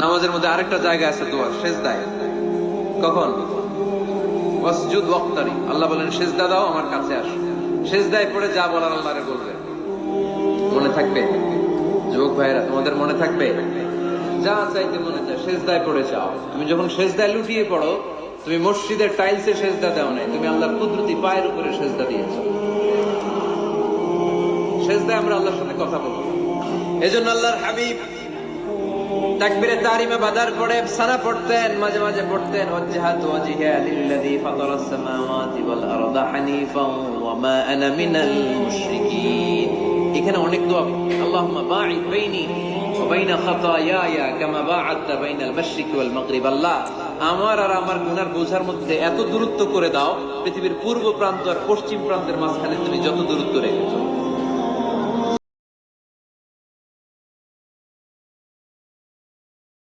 নামাজের মধ্যে আরেকটা জায়গা আছে দোয়ার, সেজদায়। কখন? ওয়াসজুদ ওয়াক্তারি। আল্লাহ বলেন, সেজদা দাও, আমার কাছে আসো। সেজদায় পড়ে যা বলার আল্লাহরে বলবে। মনে থাকবে? যুবক ভাইরা তোমাদের মনে থাকবে? যা চাইতে মনে চায়, সেজদায় পড়ে যাও। তুমি যখন সেজদায় লুটিয়ে পড়ো, তুমি মসজিদের টাইলসে সেজদা দাও নাই, তুমি আল্লাহর কুদরতি পায়ের উপরে সেজদা দিয়েছ। সেজদায় আমরা আল্লাহর সাথে কথা বলব। এজন্য আল্লাহর হাবিব তাকবীরে তারিমে বাদার পড়ে সানা পড়তেন, মাঝে মাঝে পড়তেন ওয়াজহাতু ওয়াজহিয়া লিল্লাযী ফাতারাস সামাওয়াতি ওয়াল আরদা ওয়া মা আনা মিনাল মুশরিকিন। এখানে অনেক দোয়া আল্লাহুম্মা বাঈদ বাইনি ওয়া বাইনা খাতায়ায়া কামা বাইনাল মাশরিকি ওয়াল মাগরিব। আল্লাহ, আমার আর আমার গুনার বোঝার মধ্যে এত দূরত্ব করে দাও, পৃথিবীর পূর্ব প্রান্ত আর পশ্চিম প্রান্তের মাঝখানে তুমি যত দূরত্ব রেখেছো।